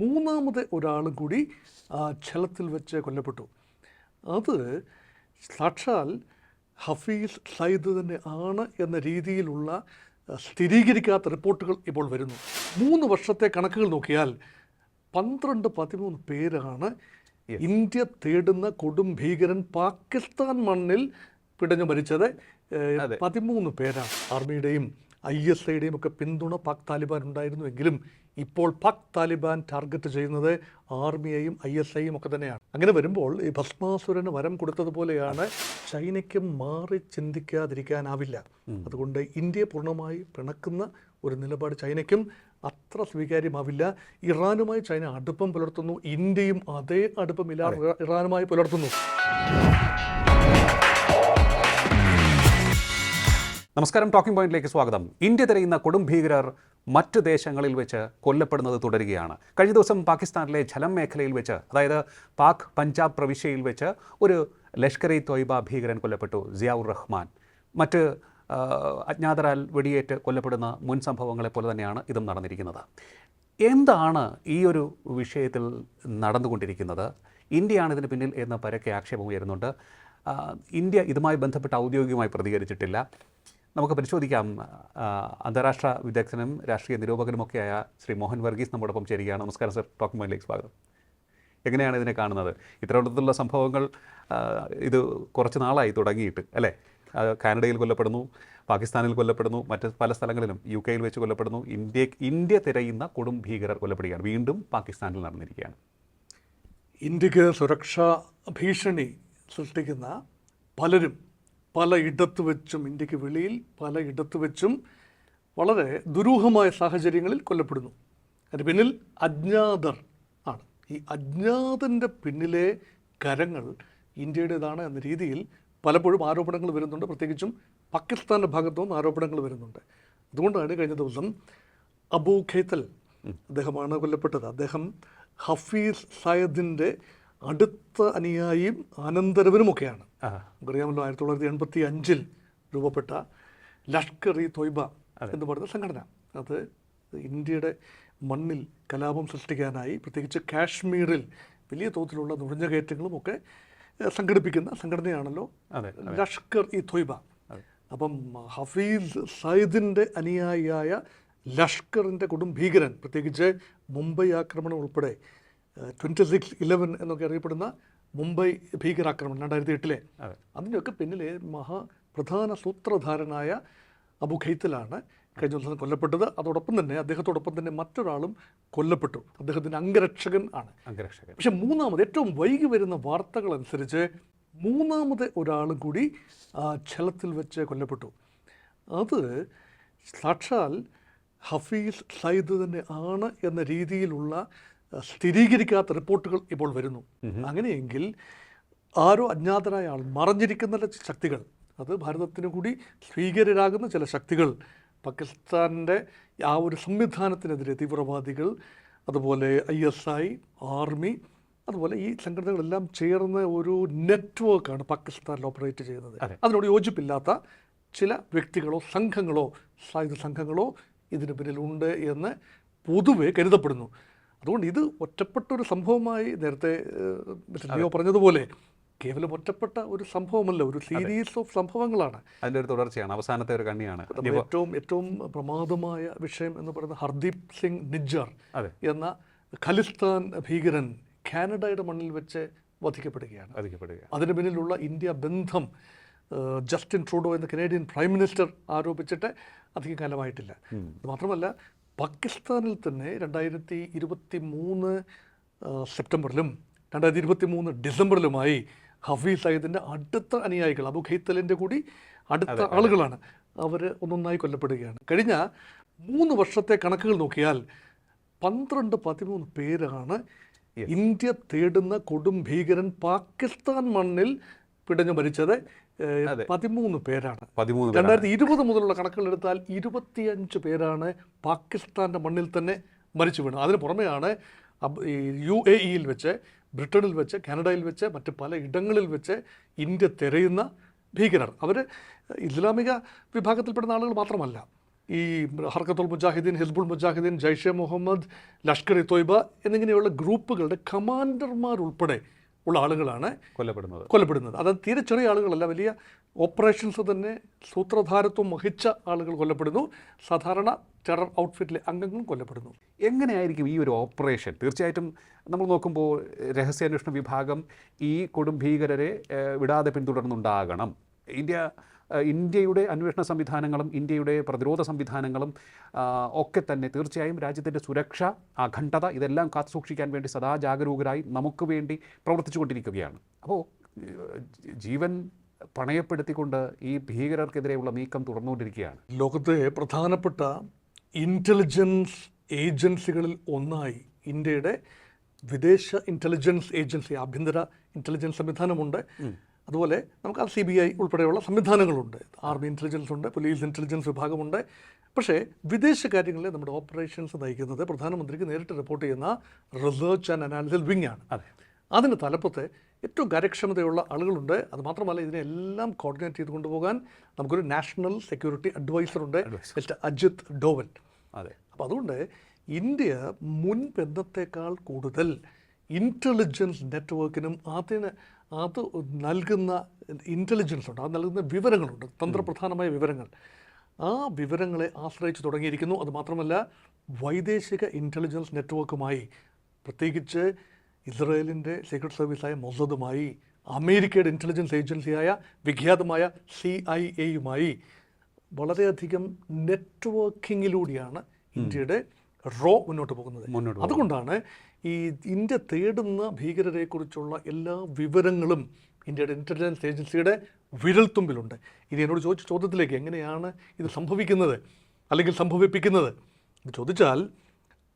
മൂന്നാമത് ഒരാളും കൂടി ആ ഛലത്തിൽ വെച്ച് കൊല്ലപ്പെട്ടു. അത് സാക്ഷാൽ ഹഫീസ് സയ്യിദ് തന്നെ ആണ് എന്ന രീതിയിലുള്ള സ്ഥിരീകരിക്കാത്ത റിപ്പോർട്ടുകൾ ഇപ്പോൾ വരുന്നു. മൂന്ന് വർഷത്തെ കണക്കുകൾ നോക്കിയാൽ പന്ത്രണ്ട് പതിമൂന്ന് പേരാണ് ഇന്ത്യ തേടുന്ന കൊടും ഭീകരൻ പാകിസ്ഥാൻ മണ്ണിൽ പിടഞ്ഞു മരിച്ചത്. പതിമൂന്ന് പേരാണ്. ആർമിയുടെയും ഐ എസ് ഐയുടെയും ഒക്കെ പിന്തുണ പാക് താലിബാൻ ഉണ്ടായിരുന്നുവെങ്കിലും ഇപ്പോൾ പാക് താലിബാൻ ടാർഗറ്റ് ചെയ്യുന്നത് ആർമിയെയും ഐ എസ് ഐയും ഒക്കെ തന്നെയാണ്. അങ്ങനെ വരുമ്പോൾ ഈ ഭസ്മാസുരന് വരം കൊടുത്തതുപോലെയാണ് ചൈനയ്ക്ക് മാറി ചിന്തിക്കാതിരിക്കാനാവില്ല. അതുകൊണ്ട് ഇന്ത്യയെ പൂർണമായി പിണക്കുന്ന ഒരു നിലപാട് ചൈനയ്ക്കും അത്ര സ്വീകാര്യമാവില്ല. ഇറാനുമായി ചൈന അടുപ്പം പുലർത്തുന്നു. ഇന്ത്യയും അതേ അടുപ്പം ഇറാനുമായി പുലർത്തുന്നു. നമസ്കാരം ടോക്കിംഗ് പോയിന്റിലേക്ക് സ്വാഗതം. ഇന്ത്യ തിരയുന്ന കൊടും ഭീകരർ മറ്റു ദേശങ്ങളിൽ വെച്ച് കൊല്ലപ്പെടുന്നത് തുടരുകയാണ്. കഴിഞ്ഞ ദിവസം പാകിസ്ഥാനിലെ ഝലം മേഖലയിൽ വെച്ച് അതായത് പാക് പഞ്ചാബ് പ്രവിശ്യയിൽ വെച്ച് ഒരു ലഷ്കർ ഇ തോയ്ബ ഭീകരൻ കൊല്ലപ്പെട്ടു സിയാഉർ റഹ്മാൻ. മറ്റ് അജ്ഞാതരാൽ വെടിയേറ്റ് കൊല്ലപ്പെടുന്ന മുൻ സംഭവങ്ങളെപ്പോലെ തന്നെയാണ് ഇതും നടന്നിരിക്കുന്നത്. എന്താണ് ഈ ഒരു വിഷയത്തിൽ നടന്നുകൊണ്ടിരിക്കുന്നത്? ഇന്ത്യയാണ് ഇതിന് പിന്നിൽ എന്ന പരക്കെ ആക്ഷേപം ഉയരുന്നുണ്ട്. ഇന്ത്യ ഇതുമായി ബന്ധപ്പെട്ട് ഔദ്യോഗികമായി പ്രതികരിച്ചിട്ടില്ല. നമുക്ക് പരിശോധിക്കാം. അന്താരാഷ്ട്ര വിദഗ്ധനും രാഷ്ട്രീയ നിരൂപകനുമൊക്കെയായ ശ്രീ മോഹൻ വർഗീസ് നമ്മോടൊപ്പം ചേരുകയാണ്. നമസ്കാരം സർ. ടോക്ക് മൈലേക്ക് സ്വാഗതം. എങ്ങനെയാണ് ഇതിനെ കാണുന്നത്? ഇത്തരത്തിലുള്ള സംഭവങ്ങൾ ഇത് കുറച്ച് നാളായി തുടങ്ങിയിട്ട് അല്ലേ? കാനഡയിൽ കൊല്ലപ്പെടുന്നു പാകിസ്ഥാനിൽ കൊല്ലപ്പെടുന്നു മറ്റ് പല സ്ഥലങ്ങളിലും യു കെയിൽ വെച്ച് കൊല്ലപ്പെടുന്നു. ഇന്ത്യ ഇന്ത്യ തിരയുന്ന കൊടും ഭീകരർ കൊല്ലപ്പെടുകയാണ്. വീണ്ടും പാകിസ്ഥാനിൽ നടന്നിരിക്കുകയാണ്. ഇന്ത്യയ്ക്ക് സുരക്ഷാ ഭീഷണി സൃഷ്ടിക്കുന്ന പലരും പല ഇടത്തു വെച്ചും ഇന്ത്യയ്ക്ക് വെളിയിൽ പല ഇടത്തു വെച്ചും വളരെ ദുരൂഹമായ സാഹചര്യങ്ങളിൽ കൊല്ലപ്പെടുന്നു. അതിന് പിന്നിൽ അജ്ഞാതർ ആണ്. ഈ അജ്ഞാതന്റെ പിന്നിലെ കരങ്ങൾ ഇന്ത്യയുടേതാണ് എന്ന രീതിയിൽ പലപ്പോഴും ആരോപണങ്ങൾ വരുന്നുണ്ട്. പ്രത്യേകിച്ചും പാകിസ്ഥാന്റെ ഭാഗത്തു നിന്ന് ആരോപണങ്ങൾ വരുന്നുണ്ട്. അതുകൊണ്ടാണ് കഴിഞ്ഞ ദിവസം അബു ഖൈത്തൽ അദ്ദേഹമാണ് കൊല്ലപ്പെട്ടത്. അദ്ദേഹം ഹഫീസ് സയദിന്റെ അടുത്ത അനുയായിയും അനന്തരവനുമൊക്കെയാണ്. നമുക്കറിയാമല്ലോ ആയിരത്തി തൊള്ളായിരത്തി എൺപത്തി അഞ്ചിൽ രൂപപ്പെട്ട ലഷ്കർ ഇ തൊയ്ബ എന്ന് പറയുന്ന സംഘടന. അത് ഇന്ത്യയുടെ മണ്ണിൽ കലാപം സൃഷ്ടിക്കാനായി പ്രത്യേകിച്ച് കാശ്മീരിൽ വലിയ തോതിലുള്ള നുഴഞ്ഞുകയറ്റങ്ങളും ഒക്കെ സംഘടിപ്പിക്കുന്ന സംഘടനയാണല്ലോ ലഷ്കർ ഇ തൊയ്ബ അപ്പം ഹഫീസ് സയ്യിദിന്റെ അനുയായിയായ ലഷ്കറിന്റെ കൊടും ഭീകരൻ പ്രത്യേകിച്ച് മുംബൈ ആക്രമണം ഉൾപ്പെടെ ട്വന്റി സിക്സ് ഇലവൻ എന്നൊക്കെ അറിയപ്പെടുന്ന മുംബൈ ഭീകരാക്രമണം രണ്ടായിരത്തി എട്ടിലെ അതെ. അതിന്റെയൊക്കെ പിന്നിലെ മഹാ പ്രധാന സൂത്രധാരനായ അബു ഖൈത്തലാണ് കഴിഞ്ഞ ദിവസം കൊല്ലപ്പെട്ടത്. അതോടൊപ്പം തന്നെ അദ്ദേഹത്തോടൊപ്പം തന്നെ മറ്റൊരാളും കൊല്ലപ്പെട്ടു. അദ്ദേഹത്തിന്റെ അംഗരക്ഷകൻ ആണ്. അംഗരക്ഷകൻ. പക്ഷെ മൂന്നാമത് ഏറ്റവും വൈകി വരുന്ന വാർത്തകൾ അനുസരിച്ച് മൂന്നാമത് ഒരാളും കൂടി ആ ഛലത്തിൽ വെച്ച് കൊല്ലപ്പെട്ടു. അത് സാക്ഷാൽ ഹഫീസ് സയ്യിദ് തന്നെ ആണ് എന്ന രീതിയിലുള്ള സ്ഥിരീകരിക്കാത്ത റിപ്പോർട്ടുകൾ ഇപ്പോൾ വരുന്നു. അങ്ങനെയെങ്കിൽ ആരോ അജ്ഞാതരായ ആൾ മറഞ്ഞിരിക്കുന്ന ശക്തികൾ അത് ഭാരതത്തിന് കൂടി സ്വീകരരാകുന്ന ചില ശക്തികൾ പാകിസ്ഥാന്റെ ആ ഒരു സംവിധാനത്തിനെതിരെ തീവ്രവാദികൾ അതുപോലെ ഐ എസ് ഐ ആർമി അതുപോലെ ഈ സംഘടനകളെല്ലാം ചേർന്ന ഒരു നെറ്റ്വർക്കാണ് പാകിസ്ഥാനിൽ ഓപ്പറേറ്റ് ചെയ്യുന്നത്. അതിനോട് യോജിപ്പില്ലാത്ത ചില വ്യക്തികളോ സംഘങ്ങളോ സായുധ സംഘങ്ങളോ ഇതിന് പിന്നിലുണ്ട് എന്ന് പൊതുവെ കരുതപ്പെടുന്നു. അതുകൊണ്ട് ഇത് ഒറ്റപ്പെട്ട ഒരു സംഭവമായി നേരത്തെ ലിയോ പറഞ്ഞതുപോലെ കേവലം ഒറ്റപ്പെട്ട ഒരു സംഭവമല്ല ഒരു സീരീസ് ഓഫ് സംഭവങ്ങളാണ്. അതിന്റെ ഒരു തുടർച്ചയാണ് അവസാനത്തെ ഒരു കണ്ണിയാണ്. ഏറ്റവും ഏറ്റവും പ്രമാദമായ വിഷയം എന്ന് പറയുന്നത് ഹർദീപ് സിംഗ് നിജ്ജർ എന്ന ഖലിസ്ഥാൻ ഭീകരൻ കാനഡയുടെ മണ്ണിൽ വെച്ച് വധിക്കപ്പെടുകയാണ്. അധികപ്പെടുക അതിന് പിന്നിലുള്ള ഇന്ത്യ ബന്ധം ജസ്റ്റിൻ ട്രൂഡോ എന്ന കനേഡിയൻ പ്രൈം മിനിസ്റ്റർ ആരോപിച്ചിട്ട് അധികകാലമായിട്ടില്ല മാത്രമല്ല പാകിസ്ഥാനിൽ തന്നെ രണ്ടായിരത്തി ഇരുപത്തി മൂന്ന് സെപ്റ്റംബറിലും രണ്ടായിരത്തി ഇരുപത്തി മൂന്ന് ഡിസംബറിലുമായി ഹഫീസ് സയ്യിദിന്റെ അടുത്ത അനുയായികൾ അബു ഖൈത്തലിന്റെ കൂടി അടുത്ത ആളുകളാണ്. അവർ ഒന്നൊന്നായി കൊല്ലപ്പെടുകയാണ്. കഴിഞ്ഞ മൂന്ന് വർഷത്തെ കണക്കുകൾ നോക്കിയാൽ പന്ത്രണ്ട് പതിമൂന്ന് പേരാണ് ഇന്ത്യ തേടുന്ന കൊടും ഭീകരൻ പാകിസ്ഥാൻ മണ്ണിൽ പിടഞ്ഞു മരിച്ചത്. പതിമൂന്ന് പേരാണ്. പതിമൂന്ന് രണ്ടായിരത്തി ഇരുപത് മുതലുള്ള കണക്കുകൾ എടുത്താൽ ഇരുപത്തിയഞ്ച് പേരാണ് പാകിസ്ഥാന്റെ മണ്ണിൽ തന്നെ മരിച്ചു വീണത്. അതിന് പുറമെയാണ് യു എ ഇയിൽ വെച്ച് ബ്രിട്ടനിൽ വെച്ച് കാനഡയിൽ വെച്ച് മറ്റ് പല ഇടങ്ങളിൽ വെച്ച് ഇന്ത്യ തിരയുന്ന ഭീകരർ. അവർ ഇസ്ലാമിക വിഭാഗത്തിൽപ്പെടുന്ന ആളുകൾ മാത്രമല്ല. ഈ ഹർക്കത്തുൽ മുജാഹിദ്ദീൻ ഹിസ്ബുൾ മുജാഹിദ്ദീൻ ജയ്ഷെ മുഹമ്മദ് ലഷ്കർ ഇ തോയ്ബ എന്നിങ്ങനെയുള്ള ഗ്രൂപ്പുകളുടെ കമാൻഡർമാരുൾപ്പെടെ ഉള്ള ആളുകളാണ് കൊല്ലപ്പെടുന്നത്. കൊല്ലപ്പെടുന്നത്. അത് തീരെ ചെറിയ ആളുകളല്ല വലിയ ഓപ്പറേഷൻസ് തന്നെ സൂത്രധാരത്വം വഹിച്ച ആളുകൾ കൊല്ലപ്പെടുന്നു. സാധാരണ ടെറർ ഔട്ട്ഫിറ്റിലെ അംഗങ്ങളും കൊല്ലപ്പെടുന്നു. എങ്ങനെയായിരിക്കും ഈ ഒരു ഓപ്പറേഷൻ തീർച്ചയായിട്ടും നമ്മൾ നോക്കുമ്പോൾ രഹസ്യാന്വേഷണ വിഭാഗം ഈ കൊടും ഭീകരരെ വിടാതെ പിന്തുടർന്നുണ്ടാകണം. ഇന്ത്യ ഇന്ത്യയുടെ അന്വേഷണ സംവിധാനങ്ങളും ഇന്ത്യയുടെ പ്രതിരോധ സംവിധാനങ്ങളും ഒക്കെ തന്നെ തീർച്ചയായും രാജ്യത്തിന്റെ സുരക്ഷ അഖണ്ഡത ഇതെല്ലാം കാത്തുസൂക്ഷിക്കാൻ വേണ്ടി സദാ ജാഗരൂകരായി നമുക്ക് വേണ്ടി പ്രവർത്തിച്ചുകൊണ്ടിരിക്കുകയാണ്. അപ്പോൾ ജീവൻ പണയപ്പെടുത്തിക്കൊണ്ട് ഈ ഭീകരർക്കെതിരെയുള്ള നീക്കം തുടർന്നുകൊണ്ടിരിക്കുകയാണ്. ലോകത്തെ പ്രധാനപ്പെട്ട ഇന്റലിജൻസ് ഏജൻസികളിൽ ഒന്നായി ഇന്ത്യയുടെ വിദേശ ഇന്റലിജൻസ് ഏജൻസി ആഭ്യന്തര ഇന്റലിജൻസ് സംവിധാനമുണ്ട്. അതുപോലെ നമുക്ക് ആ സി ബി ഐ ഉൾപ്പെടെയുള്ള സംവിധാനങ്ങളുണ്ട്. ആർമി ഇന്റലിജൻസ് ഉണ്ട് പോലീസ് ഇന്റലിജൻസ് വിഭാഗമുണ്ട്. പക്ഷേ വിദേശ കാര്യങ്ങളിൽ നമ്മുടെ ഓപ്പറേഷൻസ് നയിക്കുന്നത് പ്രധാനമന്ത്രിക്ക് നേരിട്ട് റിപ്പോർട്ട് ചെയ്യുന്ന റിസർച്ച് ആൻഡ് അനാലിസിസ് വിങ് ആണ്. അതെ. അതിന് തലപ്പത്ത് ഏറ്റവും കാര്യക്ഷമതയുള്ള ആളുകളുണ്ട്. അത് മാത്രമല്ല ഇതിനെല്ലാം കോർഡിനേറ്റ് ചെയ്ത് കൊണ്ടുപോകാൻ നമുക്കൊരു നാഷണൽ സെക്യൂരിറ്റി അഡ്വൈസറുണ്ട് മിസ്റ്റർ അജിത് ഡോവൽ. അതെ. അപ്പോൾ അതുകൊണ്ട് ഇന്ത്യ മുൻപെന്നത്തേക്കാൾ കൂടുതൽ ഇന്റലിജൻസ് നെറ്റ്വർക്കിനും അതിന് അത് നൽകുന്ന ഇന്റലിജൻസ് ഉണ്ട് അത് നൽകുന്ന വിവരങ്ങളുണ്ട് തന്ത്രപ്രധാനമായ വിവരങ്ങൾ. ആ വിവരങ്ങളെ ആശ്രയിച്ച് തുടങ്ങിയിരിക്കുന്നു. അത് മാത്രമല്ല വൈദേശിക ഇന്റലിജൻസ് നെറ്റ്വർക്കുമായി പ്രത്യേകിച്ച് ഇസ്രയേലിന്റെ സീക്രട്ട് സർവീസായ മൊസദുമായി അമേരിക്കയുടെ ഇന്റലിജൻസ് ഏജൻസിയായ വിഖ്യാതമായ സി ഐ എയുമായി വളരെയധികം നെറ്റ്വർക്കിങ്ങിലൂടെയാണ് ഇന്ത്യയുടെ റോ മുന്നോട്ട് പോകുന്നത്. അതുകൊണ്ടാണ് ഈ ഇന്ത്യ തേടുന്ന ഭീകരരെക്കുറിച്ചുള്ള എല്ലാ വിവരങ്ങളും ഇന്ത്യയുടെ ഇന്റലിജൻസ് ഏജൻസിയുടെ വിരൽത്തുമ്പിലുണ്ട്. ഇനി എന്നോട് ചോദിച്ച ചോദ്യത്തിലേക്ക് എങ്ങനെയാണ് ഇത് സംഭവിക്കുന്നത്? അല്ലെങ്കിൽ സംഭവിപ്പിക്കുന്നത്? എന്ന് ചോദിച്ചാൽ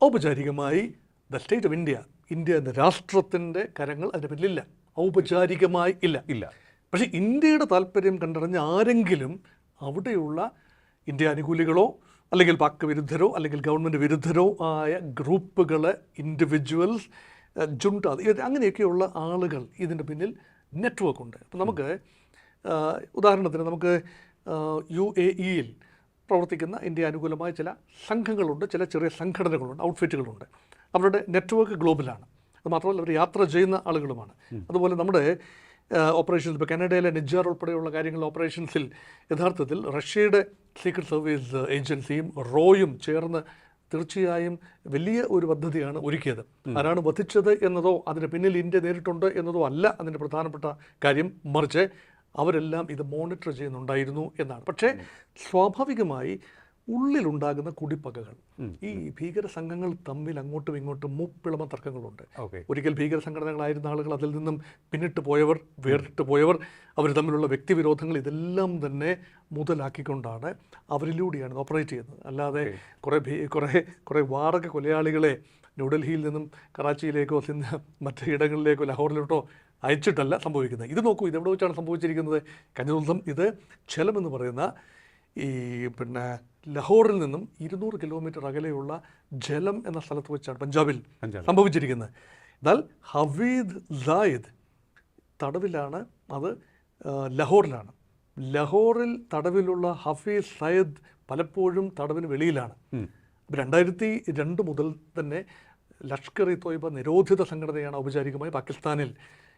ഔപചാരികമായി the state of India India എന്ന രാഷ്ട്രത്തിന്റെ കരങ്ങൾ അതിന്റെ പിന്നിലില്ല. ഔപചാരികമായി ഇല്ല. ഇല്ല. പക്ഷേ ഇന്ത്യയുടെ താല്പര്യം കണ്ടറിഞ്ഞ ആരെങ്കിലും അവിടെയുള്ള ഇന്ത്യ അനുകൂലികളോ അല്ലെങ്കിൽ പാക് വിരുദ്ധരോ അല്ലെങ്കിൽ ഗവൺമെന്റ് വിരുദ്ധരോ ആയ ഗ്രൂപ്പുകൾ ഇൻഡിവിജ്വൽസ് ജുണ്ട അങ്ങനെയൊക്കെയുള്ള ആളുകൾ ഇതിന്റെ പിന്നിൽ നെറ്റ്വർക്ക് ഉണ്ട്. അപ്പം നമുക്ക് ഉദാഹരണത്തിന് നമുക്ക് യു എ ഇയിൽ പ്രവർത്തിക്കുന്ന ഇന്ത്യ അനുകൂലമായ ചില സംഘങ്ങളുണ്ട് ചില ചെറിയ സംഘടനകളുണ്ട് ഔട്ട്ഫിറ്റുകളുണ്ട് അവരുടെ നെറ്റ്വർക്ക് ഗ്ലോബലാണ് അത് മാത്രമല്ല അവർ യാത്ര ചെയ്യുന്ന ആളുകളുമാണ്. അതുപോലെ നമ്മുടെ ഓപ്പറേഷൻസ് ഇപ്പോൾ കാനഡയിലെ നിജാർ ഉൾപ്പെടെയുള്ള കാര്യങ്ങൾ ഓപ്പറേഷൻസിൽ യഥാർത്ഥത്തിൽ റഷ്യയുടെ സീക്രട്ട് സർവീസ് ഏജൻസിയും റോയും ചേർന്ന് തീർച്ചയായും വലിയ ഒരു പദ്ധതിയാണ് ഒരുക്കിയത്. ആരാണ് വധിച്ചത് എന്നതോ അതിന് പിന്നിൽ ഇന്ത്യ നേരിട്ടുണ്ട് എന്നതോ അല്ല അതിന്റെ പ്രധാനപ്പെട്ട കാര്യം. മറിച്ച് അവരെല്ലാം ഇത് മോണിറ്റർ ചെയ്യുന്നുണ്ടായിരുന്നു എന്നാണ്. പക്ഷേ സ്വാഭാവികമായി ഉള്ളിലുണ്ടാകുന്ന കുടിപ്പകകൾ. ഈ ഭീകര സംഘങ്ങൾ തമ്മിൽ അങ്ങോട്ടും ഇങ്ങോട്ടും മുപ്പിളമ തർക്കങ്ങളുണ്ട്. ഒരിക്കൽ ഭീകര സംഘടനകളായിരുന്ന ആളുകൾ അതിൽ നിന്നും പിന്നിട്ട് പോയവർ വേറിട്ട് പോയവർ അവർ തമ്മിലുള്ള വ്യക്തിവിരോധങ്ങൾ ഇതെല്ലാം തന്നെ മുതലാക്കിക്കൊണ്ടാണ് അവരിലൂടെയാണ് ഓപ്പറേറ്റ് ചെയ്യുന്നത്. അല്ലാതെ കുറേ ഭീ കുറേ കുറേ വാടക കൊലയാളികളെ ന്യൂഡൽഹിയിൽ നിന്നും കറാച്ചിയിലേക്കോ മറ്റു ഇടങ്ങളിലേക്കോ ലാഹോറിലോട്ടോ അയച്ചിട്ടല്ല സംഭവിക്കുന്നത്. ഇത് നോക്കൂ ഇതെവിടെ വെച്ചാണ് സംഭവിച്ചിരിക്കുന്നത്? കഴിഞ്ഞ ദിവസം ഇത് ഛലം എന്ന് പറയുന്ന ഈ പിന്നെ ലഹോറിൽ നിന്നും ഇരുന്നൂറ് കിലോമീറ്റർ അകലെയുള്ള ജലം എന്ന സ്ഥലത്ത് വെച്ചാണ് പഞ്ചാബിൽ. സംഭവിച്ചിരിക്കുന്നത്. എന്നാൽ ഹവീദ് സായിദ് തടവിലാണ് അത് ലഹോറിലാണ്. ലഹോറിൽ തടവിലുള്ള ഹഫീസ് സയ്യദ് പലപ്പോഴും തടവിന് വെളിയിലാണ്. രണ്ടായിരത്തി രണ്ട് മുതൽ തന്നെ ലഷ്കർ ഇ തോയ്ബ നിരോധിത സംഘടനയാണ് ഔപചാരികമായി പാകിസ്ഥാനിൽ.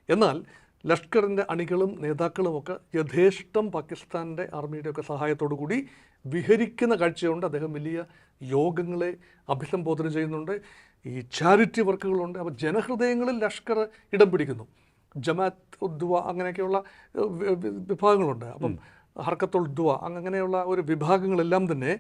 എന്നാൽ ലഷ്കറിന്റെ അണികളും നേതാക്കളുമൊക്കെ യഥേഷ്ടം പാകിസ്ഥാന്റെ ആർമിയുടെയൊക്കെ സഹായത്തോടു കൂടി വിഹരിക്കുന്ന കാഴ്ചയുണ്ട്. അദ്ദേഹം വലിയ യോഗങ്ങളെ അഭിസംബോധന ചെയ്യുന്നുണ്ട്. ഈ ചാരിറ്റി വർക്കുകളുണ്ട് അപ്പോൾ ജനഹൃദയങ്ങളിൽ ലഷ്കർ ഇടം പിടിക്കുന്നു. ജമാഅത്ത് ഉദ്വ അങ്ങനെയൊക്കെയുള്ള വിഭാഗങ്ങളുണ്ട്. അപ്പം ഹർക്കത്തുൽ ദ്വ അങ്ങനെയുള്ള ഒരു വിഭാഗങ്ങളെല്ലാം തന്നെ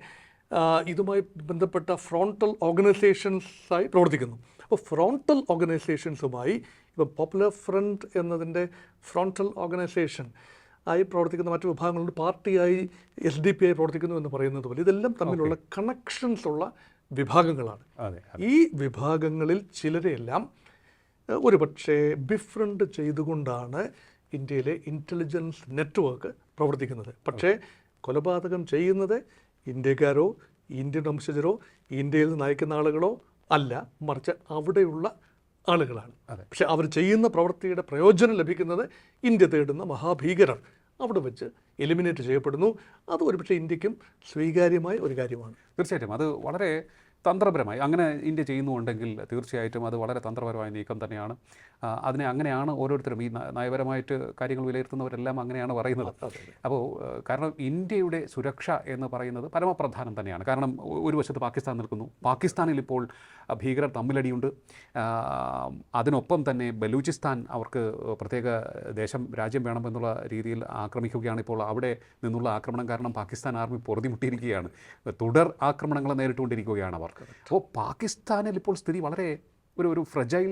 ഇതുമായി ബന്ധപ്പെട്ട ഫ്രോണ്ടൽ ഓർഗനൈസേഷൻസായി പ്രവർത്തിക്കുന്നു. അപ്പോൾ ഫ്രോണ്ടൽ ഓർഗനൈസേഷൻസുമായി ഇപ്പം പോപ്പുലർ ഫ്രണ്ട് എന്നതിന്റെ ഫ്രോണ്ടൽ ഓർഗനൈസേഷൻ ആയി പ്രവർത്തിക്കുന്ന മറ്റു വിഭാഗങ്ങളുണ്ട്. പാർട്ടിയായി എസ് ഡി പി ആയി പ്രവർത്തിക്കുന്നു എന്ന് പറയുന്നത് പോലെ ഇതെല്ലാം തമ്മിലുള്ള കണക്ഷൻസ് ഉള്ള വിഭാഗങ്ങളാണ്. ഈ വിഭാഗങ്ങളിൽ ചിലരെയെല്ലാം ഒരുപക്ഷെ ബിഫ്രണ്ട് ചെയ്തുകൊണ്ടാണ് ഇന്ത്യയിലെ ഇന്റലിജൻസ് നെറ്റ്വർക്ക് പ്രവർത്തിക്കുന്നത്. പക്ഷേ കൊലപാതകം ചെയ്യുന്നത് ഇന്ത്യക്കാരോ ഇന്ത്യൻ വംശജരോ ഇന്ത്യയിൽ നിന്ന് നയിക്കുന്ന ആളുകളോ അല്ല. മറിച്ച് അവിടെയുള്ള ആളുകളാണ്. അതെ. പക്ഷെ അവർ ചെയ്യുന്ന പ്രവൃത്തിയുടെ പ്രയോജനം ലഭിക്കുന്നത് ഇന്ത്യ തേടുന്ന മഹാഭീകരർ. അവിടെ വെച്ച് എലിമിനേറ്റ് ചെയ്യപ്പെടുന്നു. അത് ഒരുപക്ഷെ ഇന്ത്യക്കും സ്വീകാര്യമായ ഒരു കാര്യമാണ്. തീർച്ചയായിട്ടും. അത് വളരെ തന്ത്രപരമായി. അങ്ങനെ ഇന്ത്യ ചെയ്യുന്നുണ്ടെങ്കിൽ തീർച്ചയായിട്ടും അത് വളരെ തന്ത്രപരമായ നീക്കം തന്നെയാണ്. അതിനെ അങ്ങനെയാണ് ഓരോരുത്തരും ഈ നയപരമായിട്ട് കാര്യങ്ങൾ വിലയിരുത്തുന്നവരെല്ലാം അങ്ങനെയാണ് പറയുന്നത്. അപ്പോൾ കാരണം ഇന്ത്യയുടെ സുരക്ഷ എന്ന് പറയുന്നത് പരമപ്രധാനം തന്നെയാണ്. കാരണം ഒരു വശത്ത് പാകിസ്ഥാൻ നിൽക്കുന്നു. പാകിസ്ഥാനിൽ ഇപ്പോൾ ഭീകരർ തമ്മിലടിയുണ്ട്. അതിനൊപ്പം തന്നെ ബലൂചിസ്ഥാൻ അവർക്ക് പ്രത്യേക ദേശം രാജ്യം വേണമെന്നുള്ള രീതിയിൽ ആക്രമിക്കുകയാണ്. ഇപ്പോൾ അവിടെ നിന്നുള്ള ആക്രമണം കാരണം പാകിസ്ഥാൻ ആർമി പൊറുതിമുട്ടിയിരിക്കുകയാണ്. തുടർ ആക്രമണങ്ങൾ നേരിട്ടുകൊണ്ടിരിക്കുകയാണ് അവർക്ക് അപ്പോൾ പാകിസ്ഥാനിൽ ഇപ്പോൾ സ്ഥിതി വളരെ ഒരു ഒരു ഫ്രജൈൽ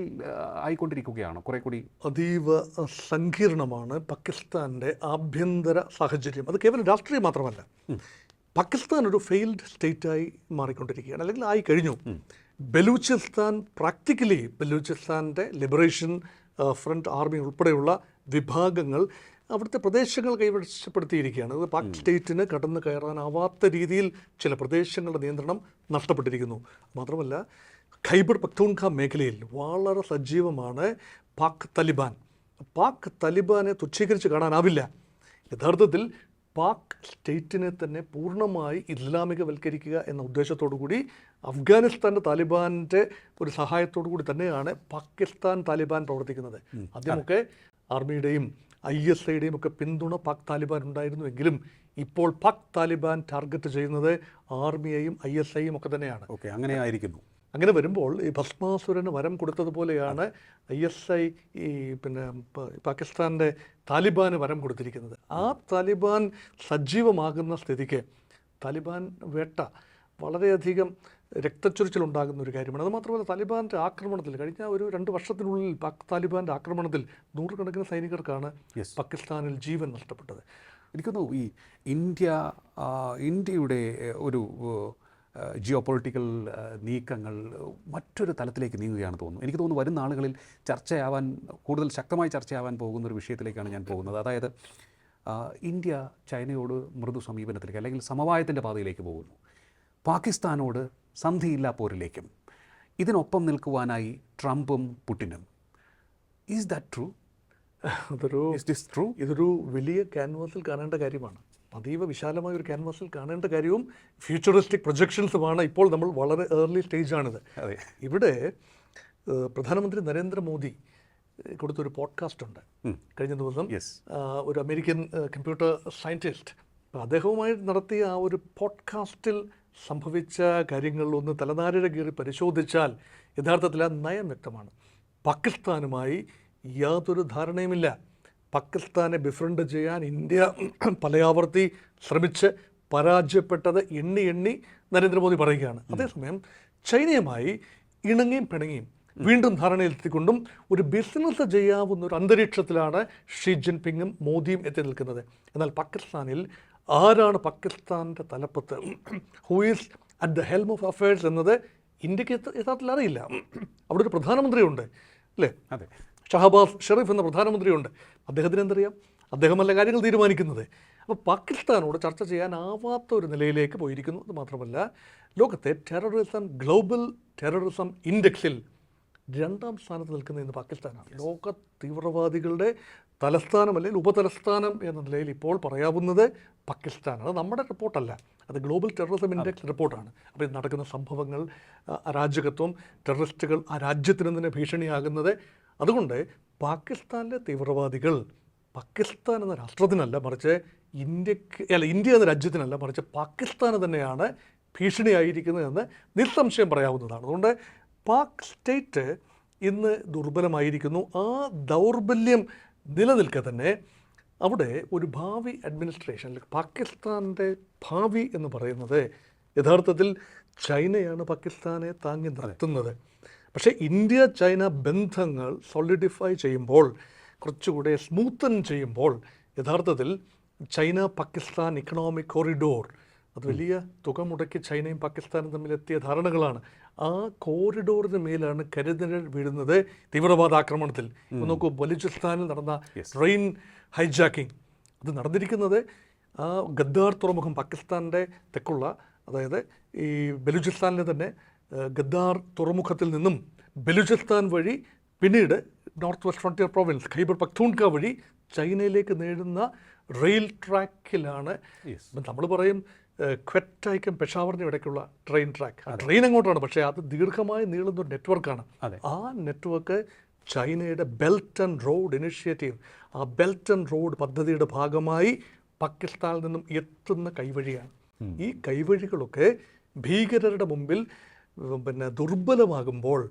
ആയിക്കൊണ്ടിരിക്കുകയാണ്. കുറെ കൂടി അതീവ സങ്കീർണമാണ് പാകിസ്ഥാന്റെ ആഭ്യന്തര സാഹചര്യം. അത് കേവലം രാഷ്ട്രീയം മാത്രമല്ല. പാകിസ്ഥാൻ ഒരു ഫെയിൽഡ് സ്റ്റേറ്റായി മാറിക്കൊണ്ടിരിക്കുകയാണ്. അല്ലെങ്കിൽ ആയി കഴിഞ്ഞു. ബലൂചിസ്ഥാൻ പ്രാക്ടിക്കലി ബലൂചിസ്ഥാന്റെ ലിബറേഷൻ ഫ്രണ്ട് ആർമി ഉൾപ്പെടെയുള്ള വിഭാഗങ്ങൾ അവിടുത്തെ പ്രദേശങ്ങൾ കൈവശപ്പെടുത്തിയിരിക്കുകയാണ്. അത് പാക് സ്റ്റേറ്റിന് കടന്നു കയറാനാവാത്ത രീതിയിൽ ചില പ്രദേശങ്ങളുടെ നിയന്ത്രണം നഷ്ടപ്പെട്ടിരിക്കുന്നു. മാത്രമല്ല ഖൈബർ പക്തൂൺഖ മേഖലയിൽ വളരെ സജീവമാണ് പാക് തലിബാൻ. പാക് തലിബാനെ തുച്ഛീകരിച്ച് കാണാനാവില്ല. യഥാർത്ഥത്തിൽ പാക് സ്റ്റേറ്റിനെ തന്നെ പൂർണമായി ഇസ്ലാമികവൽക്കരിക്കുക എന്ന ഉദ്ദേശത്തോടു കൂടി അഫ്ഗാനിസ്ഥാന്റെ താലിബാന്റെ ഒരു സഹായത്തോടു കൂടി തന്നെയാണ് പാകിസ്ഥാൻ താലിബാൻ പ്രവർത്തിക്കുന്നത്. ആദ്യമൊക്കെ ആർമിയുടെയും ഐ എസ് ഐയുടെയും ഒക്കെ പിന്തുണ പാക് താലിബാൻ ഉണ്ടായിരുന്നുവെങ്കിലും ഇപ്പോൾ പാക് താലിബാൻ ടാർഗറ്റ് ചെയ്യുന്നത് ആർമിയെയും ഐ എസ് ഐയും ഒക്കെ തന്നെയാണ്. ഓക്കെ അങ്ങനെ ആയിരിക്കുന്നു. അങ്ങനെ വരുമ്പോൾ ഈ ഭസ്മാസുരന് വരം കൊടുത്തതുപോലെയാണ് ഐ എസ് ഐ ഈ പിന്നെ പാകിസ്ഥാന്റെ താലിബാന് വരം കൊടുത്തിരിക്കുന്നത്. ആ താലിബാൻ സജീവമാകുന്ന സ്ഥിതിക്ക് താലിബാൻ വേട്ട വളരെയധികം രക്തച്ചൊരിച്ചിലുണ്ടാകുന്ന ഒരു കാര്യമാണ്. അത് മാത്രമല്ല താലിബാന്റെ ആക്രമണത്തിൽ കഴിഞ്ഞ ഒരു രണ്ട് വർഷത്തിനുള്ളിൽ പാക് താലിബാന്റെ ആക്രമണത്തിൽ നൂറുകണക്കിന് സൈനികർക്കാണ്. പാകിസ്ഥാനിൽ ജീവൻ നഷ്ടപ്പെട്ടത്. എനിക്കൊന്നു ഈ ഇന്ത്യ ഇന്ത്യയുടെ ഒരു ജിയോ പൊളിറ്റിക്കൽ നീക്കങ്ങൾ മറ്റൊരു തലത്തിലേക്ക് നീങ്ങുകയാണ് തോന്നുന്നു. എനിക്ക് തോന്നുന്നു വരുന്ന ആളുകളിൽ ചർച്ചയാവാൻ കൂടുതൽ ശക്തമായി ചർച്ചയാവാൻ പോകുന്ന ഒരു വിഷയത്തിലേക്കാണ് ഞാൻ പോകുന്നത്. അതായത് ഇന്ത്യ ചൈനയോട് മൃദു സമീപനത്തിലേക്ക് അല്ലെങ്കിൽ സമവായത്തിന്റെ പാതയിലേക്ക് പോകുന്നു. പാകിസ്ഥാനോട് സന്ധിയില്ലാ പോരിലേക്കും. ഇതിനൊപ്പം നിൽക്കുവാനായി ട്രംപും പുട്ടിനും ഈസ് ദാറ്റ് ട്രൂ അതൊരു ഇതൊരു വലിയ ക്യാൻവാസിൽ കാണേണ്ട കാര്യമാണ്. അതീവ വിശാലമായ ഒരു ക്യാൻവാസിൽ കാണേണ്ട കാര്യവും ഫ്യൂച്ചറിസ്റ്റിക് പ്രൊജക്ഷൻസുമാണ് ഇപ്പോൾ നമ്മൾ വളരെ ഏർലി സ്റ്റേജാണിത് അതെ. ഇവിടെ പ്രധാനമന്ത്രി നരേന്ദ്രമോദി കൊടുത്തൊരു പോഡ്കാസ്റ്റ് ഉണ്ട്. കഴിഞ്ഞ ദിവസം ഒരു അമേരിക്കൻ കമ്പ്യൂട്ടർ സയന്റിസ്റ്റ് അദ്ദേഹവുമായി നടത്തിയ ആ ഒരു പോഡ്കാസ്റ്റിൽ സംഭവിച്ച കാര്യങ്ങൾ ഒന്ന് തലനാരിഴ കീറി പരിശോധിച്ചാൽ യഥാർത്ഥത്തിൽ ആ നയം വ്യക്തമാണ്. പാകിസ്ഥാനുമായി യാതൊരു ധാരണയുമില്ല. പാകിസ്ഥാനെ ബിഫ്രണ്ട് ചെയ്യാൻ ഇന്ത്യ പലയാവർത്തി ശ്രമിച്ച് പരാജയപ്പെട്ടത് എണ്ണി എണ്ണി നരേന്ദ്രമോദി പറയുകയാണ്. അതേസമയം ചൈനയുമായി ഇണങ്ങിയും പിണങ്ങിയും വീണ്ടും ധാരണയിലെത്തിക്കൊണ്ടും ഒരു ബിസിനസ് ചെയ്യാവുന്ന ഒരു അന്തരീക്ഷത്തിലാണ് ഷീ ജിൻപിങ്ങും മോദിയും എത്തി നിൽക്കുന്നത്. എന്നാൽ പാകിസ്ഥാനിൽ ആരാണ് പാകിസ്ഥാന്റെ തലപ്പത്ത്? Who is at the helm of affairs എന്നത് ഇന്ത്യയ്ക്ക് യഥ- യഥാർത്ഥത്തിൽ അറിയില്ല. അവിടെ ഒരു പ്രധാനമന്ത്രിയുണ്ട് അല്ലേ? അതെ. ഷഹബാസ് ഷെറീഫ് എന്ന പ്രധാനമന്ത്രിയുണ്ട്. അദ്ദേഹത്തിന് എന്തറിയാം അദ്ദേഹമല്ല കാര്യങ്ങൾ തീരുമാനിക്കുന്നത്. അപ്പോൾ പാകിസ്ഥാനോട് ചർച്ച ചെയ്യാനാവാത്ത ഒരു നിലയിലേക്ക് പോയിരിക്കുന്നു. അത് മാത്രമല്ല ലോകത്തെ ടെററിസം ഗ്ലോബൽ ടെററിസം ഇൻഡെക്സിൽ രണ്ടാം സ്ഥാനത്ത് നിൽക്കുന്ന ഇന്ന് പാകിസ്ഥാനാണ്. ലോക തീവ്രവാദികളുടെ തലസ്ഥാനം അല്ലെങ്കിൽ ഉപതലസ്ഥാനം എന്ന നിലയിൽ ഇപ്പോൾ പറയാവുന്നത് പാകിസ്ഥാനാണ്. അത് നമ്മുടെ റിപ്പോർട്ടല്ല. അത് ഗ്ലോബൽ ടെററിസം ഇൻഡെക്സ് റിപ്പോർട്ടാണ്. അപ്പോൾ ഇത് നടക്കുന്ന സംഭവങ്ങൾ അരാജകത്വം ടെററിസ്റ്റുകൾ ആ രാജ്യത്തിന് തന്നെ ഭീഷണിയാകുന്നത്? അതുകൊണ്ട് പാകിസ്ഥാനിലെ തീവ്രവാദികൾ പാകിസ്ഥാൻ എന്ന രാഷ്ട്രത്തിനല്ല മറിച്ച് ഇന്ത്യയ്ക്ക് അല്ല ഇന്ത്യ എന്ന രാജ്യത്തിനല്ല മറിച്ച് പാകിസ്ഥാന് തന്നെയാണ് ഭീഷണിയായിരിക്കുന്നതെന്ന് നിസ്സംശയം പറയാവുന്നതാണ്. അതുകൊണ്ട് പാക് സ്റ്റേറ്റ് ഇന്ന് ദുർബലമായിരിക്കുന്നു. ആ ദൗർബല്യം നിലനിൽക്കെ തന്നെ അവിടെ ഒരു ഭാവി അഡ്മിനിസ്ട്രേഷൻ പാകിസ്ഥാന്റെ ഭാവി എന്ന് പറയുന്നത് യഥാർത്ഥത്തിൽ ചൈനയാണ് പാകിസ്ഥാനെ താങ്ങി നിർത്തുന്നത്. പക്ഷേ ഇന്ത്യ ചൈന ബന്ധങ്ങൾ സോളിഡിഫൈ ചെയ്യുമ്പോൾ കുറച്ചുകൂടെ സ്മൂത്തൻ ചെയ്യുമ്പോൾ യഥാർത്ഥത്തിൽ ചൈന പാകിസ്ഥാൻ ഇക്കണോമിക് കോറിഡോർ അത് വലിയ തുക മുടക്കി ചൈനയും പാകിസ്ഥാനും തമ്മിലെത്തിയ ധാരണകളാണ്. ആ കോറിഡോറിന് മേലാണ് കരുതൽ വീഴുന്നത് തീവ്രവാദ ആക്രമണത്തിൽ. നോക്കൂ ബലൂചിസ്ഥാനിൽ നടന്ന ട്രെയിൻ ഹൈജാക്കിംഗ് അത് നടന്നിരിക്കുന്നത് ആ ഗദ്ദാർ തുറമുഖം പാകിസ്ഥാന്റെ തെക്കുള്ള അതായത് ഈ ബലൂചിസ്ഥാനിലെ തന്നെ ഗദ്ദാർ തുറമുഖത്തിൽ നിന്നും ബലൂചിസ്ഥാൻ വഴി പിന്നീട് north west frontier province Khyber Pakhtunkhwa വഴി ചൈനയിലേക്ക് നേടുന്ന റെയിൽ ട്രാക്കിലാണ്. നമ്മൾ പറയും ക്വറ്റായിക്കും പെഷാവറിനും ഇടയ്ക്കുള്ള ട്രെയിൻ ട്രാക്ക്. ട്രെയിൻ അങ്ങോട്ടാണ് പക്ഷേ അത് ദീർഘമായി നീളുന്ന ഒരു നെറ്റ്വർക്കാണ്. ആ നെറ്റ്വർക്ക് ചൈനയുടെ ബെൽറ്റ് ആൻഡ് റോഡ് ഇനിഷ്യേറ്റീവ് ആ ബെൽറ്റ് ആൻഡ് റോഡ് പദ്ധതിയുടെ ഭാഗമായി പാകിസ്ഥാനിൽ നിന്നും എത്തുന്ന കൈവഴിയാണ്. ഈ കൈവഴികളൊക്കെ ഭീകരരുടെ മുമ്പിൽ പിന്നെ ദുർബലമാകുമ്പോൾ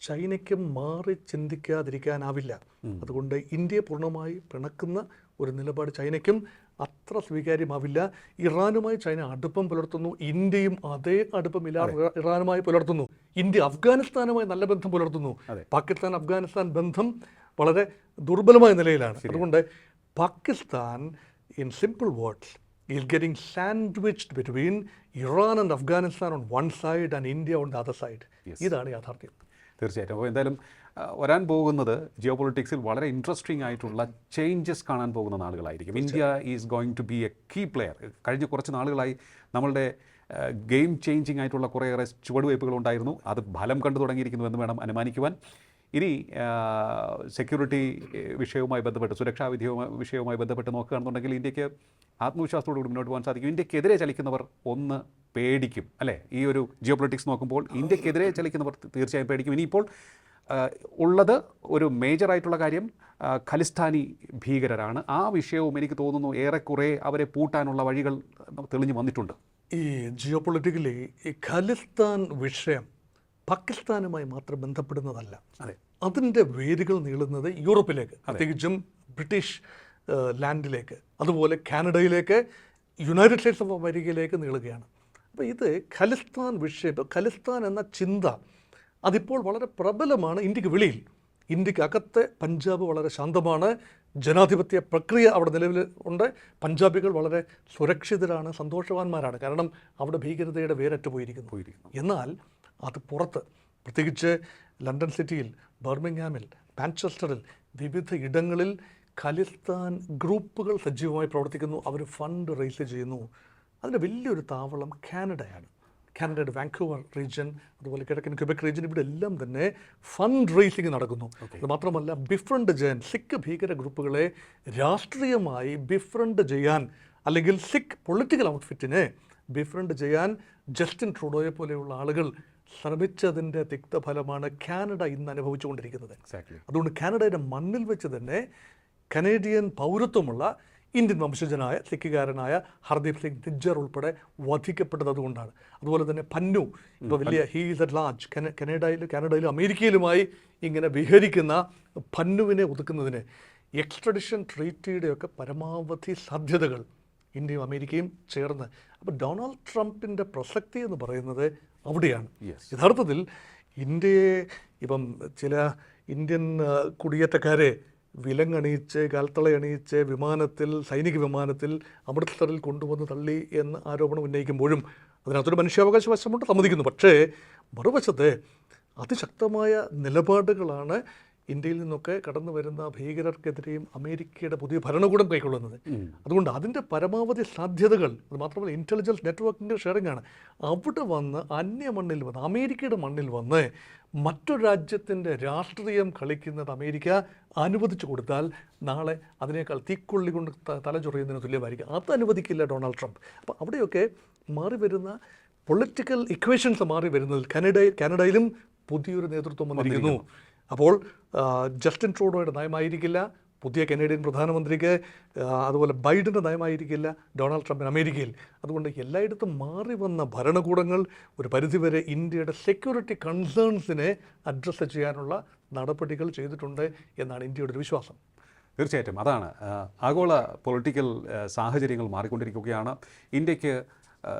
ചൈനയ്ക്ക് മാറി ചിന്തിക്കാതിരിക്കാനാവില്ല. അതുകൊണ്ട് ഇന്ത്യയെ പൂർണമായി പിണക്കുന്ന ഒരു നിലപാട് ചൈനയ്ക്കും അത്ര സ്വീകാര്യമാവില്ല. ഇറാനുമായി ചൈന അടുപ്പം പുലർത്തുന്നു. ഇന്ത്യയും അതേ അടുപ്പം ഇറാനുമായി പുലർത്തുന്നു. ഇന്ത്യ അഫ്ഗാനിസ്ഥാനുമായി നല്ല ബന്ധം പുലർത്തുന്നു. പാകിസ്ഥാൻ അഫ്ഗാനിസ്ഥാൻ ബന്ധം വളരെ ദുർബലമായ നിലയിലാണ്. അതുകൊണ്ട് Pakistan in simple words is getting sandwiched between Iran and Afghanistan on one side and India on the other side ഇതാണ് യാഥാർത്ഥ്യം. തീർച്ചയായിട്ടും. അപ്പോൾ എന്തായാലും വരാൻ പോകുന്നത് ജിയോ പൊളിറ്റിക്സിൽ വളരെ ഇൻട്രസ്റ്റിംഗ് ആയിട്ടുള്ള ചേഞ്ചസ് കാണാൻ പോകുന്ന നാളുകളായിരിക്കും. India is going to be a key player കഴിഞ്ഞ കുറച്ച് നാളുകളായി നമ്മളുടെ ഗെയിം ചേഞ്ചിങ് ആയിട്ടുള്ള കുറേയേറെ ചുവടുവയ്പ്പുകൾ ഉണ്ടായിരുന്നു. അത് ഫലം കണ്ടു തുടങ്ങിയിരിക്കുന്നു എന്ന് വേണം അനുമാനിക്കുവാൻ. ഇനി സെക്യൂരിറ്റി വിഷയവുമായി ബന്ധപ്പെട്ട് സുരക്ഷാ വിധിയുമായി വിഷയവുമായി ബന്ധപ്പെട്ട് നോക്കുകയാണെന്നുണ്ടെങ്കിൽ ഇന്ത്യയ്ക്ക് ആത്മവിശ്വാസത്തോട് കൂടി മുന്നോട്ട് പോകാൻ സാധിക്കും. ഇന്ത്യക്കെതിരെ ചലിക്കുന്നവർ ഒന്ന് പേടിക്കും അല്ലേ? ഈ ഒരു ജിയോ പൊളിറ്റിക്സ് നോക്കുമ്പോൾ ഇന്ത്യക്കെതിരെ ചലിക്കുന്നവർ തീർച്ചയായും പേടിക്കും. ഇനിയിപ്പോൾ ഉള്ളത് ഒരു മേജറായിട്ടുള്ള കാര്യം ഖലിസ്ഥാനി ഭീകരരാണ്. ആ വിഷയവും എനിക്ക് തോന്നുന്നു ഏറെക്കുറെ അവരെ പൂട്ടാനുള്ള വഴികൾ തെളിഞ്ഞു വന്നിട്ടുണ്ട്. ഈ ജിയോ പൊളിറ്റിക്കലി ഈ ഖലിസ്ഥാൻ വിഷയം പാകിസ്ഥാനുമായി മാത്രം ബന്ധപ്പെടുന്നതല്ല. അതെ അതിന്റെ വേരുകൾ നീളുന്നത് യൂറോപ്പിലേക്ക് പ്രത്യേകിച്ചും ബ്രിട്ടീഷ് ലാൻഡിലേക്ക് അതുപോലെ കാനഡയിലേക്ക് യുണൈറ്റഡ് സ്റ്റേറ്റ്സ് ഓഫ് അമേരിക്കയിലേക്ക് നീളുകയാണ്. അപ്പോൾ ഇത് ഖലിസ്ഥാൻ വിഷയം ഖലിസ്ഥാൻ എന്ന ചിന്ത അതിപ്പോൾ വളരെ പ്രബലമാണ് ഇന്ത്യയ്ക്ക് വെളിയിൽ. ഇന്ത്യയ്ക്ക് അകത്തെ പഞ്ചാബ് വളരെ ശാന്തമാണ് ജനാധിപത്യ പ്രക്രിയ അവിടെ നിലവിൽ ഉണ്ട്. പഞ്ചാബികൾ വളരെ സുരക്ഷിതരാണ് സന്തോഷവാന്മാരാണ്. കാരണം അവിടെ ഭീകരതയുടെ വേരറ്റ് പോയിരിക്കുന്നു. എന്നാൽ അത് പുറത്ത്. പ്രത്യേകിച്ച് ലണ്ടൻ സിറ്റിയിൽ ബർമിംഗ്ഹാമിൽ മാഞ്ചസ്റ്ററിൽ വിവിധ ഇടങ്ങളിൽ ഖലിസ്ഥാൻ ഗ്രൂപ്പുകൾ സജീവമായി പ്രവർത്തിക്കുന്നു. അവർ ഫണ്ട് റേസ് ചെയ്യുന്നു. അതിന്റെ വലിയൊരു താവളം കാനഡയാണ്. കാനഡയുടെ വാങ്കൂവർ റീജിയൻ അതുപോലെ കിഴക്കൻ ക്യുബക് റീജിയൻ ഇവിടെ എല്ലാം തന്നെ ഫണ്ട് റേസിംഗ് നടക്കുന്നു. അത് മാത്രമല്ല ബിഫ്രണ്ട് ചെയ്യാൻ സിഖ് ഭീകര ഗ്രൂപ്പുകളെ രാഷ്ട്രീയമായി ബിഫ്രണ്ട് ചെയ്യാൻ അല്ലെങ്കിൽ സിഖ് പൊളിറ്റിക്കൽ ഔട്ട്ഫിറ്റിനെ ബിഫ്രണ്ട് ചെയ്യാൻ ജസ്റ്റിൻ ട്രൂഡോയെ പോലെയുള്ള ആളുകൾ ശ്രമിച്ചതിന്റെ തിക്തഫലമാണ് കാനഡ ഇന്ന് അനുഭവിച്ചുകൊണ്ടിരിക്കുന്നത്. കൊണ്ടിരിക്കുന്നത് അതുകൊണ്ട് കാനഡയുടെ മണ്ണിൽ വെച്ച് തന്നെ കനേഡിയൻ പൗരത്വമുള്ള ഇന്ത്യൻ വംശജനായ സിഖുകാരനായ ഹർദീപ് സിംഗ് നിജ്ജർ ഉൾപ്പെടെ വധിക്കപ്പെട്ടത് അതുകൊണ്ടാണ്. അതുപോലെ തന്നെ പന്നു ഇപ്പോൾ വലിയ ഹീസ് അറ്റ് ലാർജ് കനഡയിലും കാനഡയിലും അമേരിക്കയിലുമായി ഇങ്ങനെ വിഹരിക്കുന്ന പന്നുവിനെ ഒതുക്കുന്നതിന് എക്സ്ട്രഡിഷൻ ട്രീറ്റിയുടെയൊക്കെ പരമാവധി സാധ്യതകൾ ഇന്ത്യയും അമേരിക്കയും ചേർന്ന്. അപ്പോൾ ഡൊണാൾഡ് ട്രംപിന്റെ പ്രസക്തി എന്ന് പറയുന്നത് അവിടെയാണ്. യഥാർത്ഥത്തിൽ ഇന്ത്യയെ ഇപ്പം ചില ഇന്ത്യൻ കുടിയേറ്റക്കാരെ വിലങ്ങണിയിച്ച് കാൽത്തള അണിയിച്ച് വിമാനത്തിൽ സൈനിക വിമാനത്തിൽ അമൃത്സറിൽ കൊണ്ടുവന്ന് തള്ളി എന്ന് ആരോപണം ഉന്നയിക്കുമ്പോഴും അതിനകത്തൊരു മനുഷ്യാവകാശ വശമുണ്ട് സമ്മതിക്കുന്നു. പക്ഷേ മറുവശത്ത് അതിശക്തമായ നിലപാടുകളാണ് ഇന്ത്യയിൽ നിന്നൊക്കെ കടന്നു വരുന്ന ഭീകരർക്കെതിരെയും അമേരിക്കയുടെ പുതിയ ഭരണകൂടം കൈക്കൊള്ളുന്നത്. അതുകൊണ്ട് അതിന്റെ പരമാവധി സാധ്യതകൾ അത് മാത്രമല്ല ഇന്റലിജൻസ് നെറ്റ്വർക്കിന്റെ ഷെയറിംഗ് ആണ്. അവിടെ വന്ന് അന്യ മണ്ണിൽ വന്ന് അമേരിക്കയുടെ മണ്ണിൽ വന്ന് മറ്റൊരു രാജ്യത്തിന്റെ രാഷ്ട്രീയം കളിക്കുന്നത് അമേരിക്ക അനുവദിച്ചു കൊടുത്താൽ നാളെ അതിനേക്കാൾ തീക്കൊള്ളി കൊണ്ട് ത- തല ചൊറിയുന്നതിന് തുല്യമായിരിക്കും. അത് അനുവദിക്കില്ല ഡൊണാൾഡ് ട്രംപ്. അപ്പോൾ അവിടെയൊക്കെ മാറി വരുന്ന പൊളിറ്റിക്കൽ ഇക്വേഷൻസ് മാറി വരുന്നതിൽ കാനഡ കാനഡയിലും പുതിയൊരു നേതൃത്വം വന്നിരിക്കുന്നു. അപ്പോൾ ജസ്റ്റിൻ ട്രൂഡോയുടെ നയമായിരിക്കില്ല പുതിയ കനേഡിയൻ പ്രധാനമന്ത്രിക്ക് അതുപോലെ ബൈഡന്റെ നയമായിരിക്കില്ല ഡൊണാൾഡ് ട്രംപിന് അമേരിക്കയിൽ. അതുകൊണ്ട് എല്ലായിടത്തും മാറി വന്ന ഭരണകൂടങ്ങൾ ഒരു പരിധിവരെ ഇന്ത്യയുടെ സെക്യൂരിറ്റി കൺസേൺസിനെ അഡ്രസ്സ് ചെയ്യാനുള്ള നടപടികൾ ചെയ്തിട്ടുണ്ട് എന്നാണ് ഇന്ത്യയുടെ ഒരു വിശ്വാസം. തീർച്ചയായിട്ടും. അതാണ് ആഗോള പൊളിറ്റിക്കൽ സാഹചര്യങ്ങൾ മാറിക്കൊണ്ടിരിക്കുകയാണ്. ഇന്ത്യയ്ക്ക്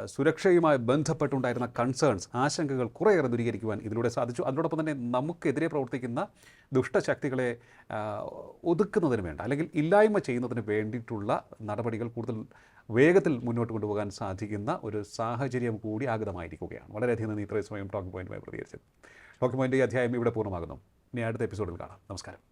സുരക്ഷയുമായി ബന്ധപ്പെട്ടുണ്ടായിരുന്ന കൺസേൺസ് ആശങ്കകൾ കുറേയേറെ ദൂരീകരിക്കുവാൻ ഇതിലൂടെ സാധിച്ചു. അതിനോടൊപ്പം തന്നെ നമുക്കെതിരെ പ്രവർത്തിക്കുന്ന ദുഷ്ടശക്തികളെ ഒതുക്കുന്നതിന് വേണ്ട അല്ലെങ്കിൽ ഇല്ലായ്മ ചെയ്യുന്നതിന് വേണ്ടിയിട്ടുള്ള നടപടികൾ കൂടുതൽ വേഗത്തിൽ മുന്നോട്ട് കൊണ്ടുപോകാൻ സാധിക്കുന്ന ഒരു സാഹചര്യം കൂടി ആഗതമായിരിക്കുകയാണ്. വളരെയധികം നന്ദി. ഇത്രയും സമയം ടോക്കിംഗ് പോയിന്റുമായി പ്രതികരിച്ചത് ടോക്കിംഗ് പോയിന്റ് ഈ അധ്യായം ഇവിടെ പൂർണമാകുന്നു. ഇനി അടുത്ത എപ്പിസോഡിൽ കാണാം. നമസ്കാരം.